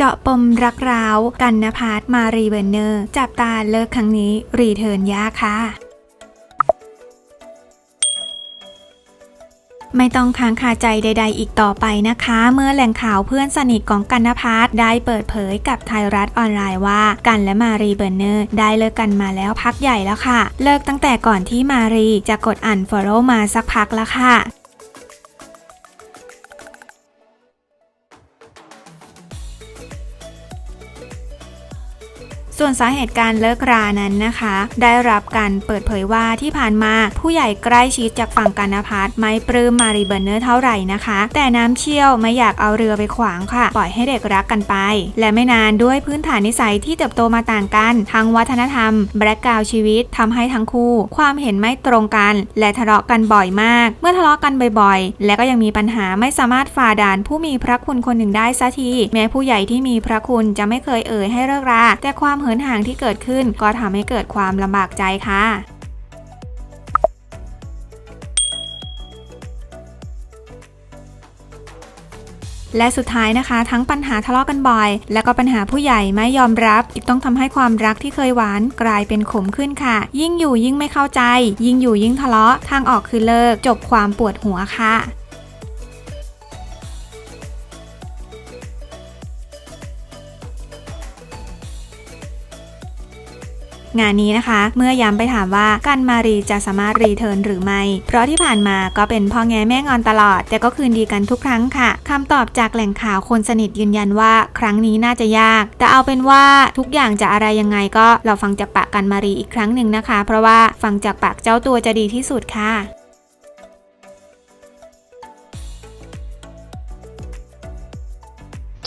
เจาะปมรักร้าวกันนภัสมารีเบอร์เนอร์ จับตาเลิกครั้งนี้ รีเทิร์นยากค่ะไม่ต้องค้างคาใจใด ๆ อีกต่อไปนะคะ เมื่อแหล่งข่าวเพื่อนสนิทของกันนภัสได้เปิดเผยกับไทยรัฐออนไลน์ว่า กันและมารีเบอร์เนอร์ ได้เลิกกันมาแล้วพักใหญ่แล้วค่ะ เลิกตั้งแต่ก่อนที่มารีจะกดอันฟอลโล่มาสักพักแล้วค่ะ ส่วนสาเหตุการเลิกรานั้นนะคะ ได้รับการเปิดเผยว่าที่ผ่านมาผู้ใหญ่ใกล้ชิดจากฝั่งกันนภัสไม่ปลื้มมารีเบอร์เนอร์เท่าไหร่นะคะ แต่น้ำเชี่ยวไม่อยากเอาเรือไปขวางค่ะ ปล่อยให้เด็กรักกันไป และไม่นานด้วยพื้นฐานนิสัยที่เติบโตมาต่างกัน ทั้งวัฒนธรรม แบล็กกราวชีวิตทำให้ทั้งคู่ ความเห็นไม่ตรงกัน และทะเลาะกันบ่อยมาก เมื่อทะเลาะกันบ่อยๆ และก็ยังมีปัญหาไม่สามารถฝ่าด่านผู้มีพระคุณคนหนึ่งได้สักทีแม้ผู้ใหญ่ที่มีพระคุณจะไม่เคยเอ่ยให้เลิกราแต่ความเหินห่างที่เกิดขึ้น ก็ทำให้เกิดความลำบากใจค่ะและสุดท้ายนะคะ ทั้งปัญหาทะเลาะกันบ่อย และก็ปัญหาผู้ใหญ่ไม่ยอมรับ อีกต้องทำให้ความรักที่เคยหวานกลายเป็นขมขึ้นค่ะ ยิ่งอยู่ยิ่งไม่เข้าใจ ยิ่งอยู่ยิ่งทะเลาะทางออกคือเลิก จบความปวดหัวค่ะ งานนี้นะคะ เมื่อย้ำไปถามว่ากันมารีจะสามารถรีเทิร์นหรือไม่ เพราะที่ผ่านมาก็เป็นพ่อแง่แม่งอนตลอด แต่ก็คืนดีกันทุกครั้งค่ะคำตอบจากแหล่งข่าวคนสนิทยืนยันว่า ครั้งนี้น่าจะยาก แต่เอาเป็นว่าทุกอย่างจะอะไรยังไงก็เราฟังจากปากกันมารีอีกครั้งหนึ่งนะคะ เพราะว่าฟังจากปากเจ้าตัวจะดีที่สุดค่ะ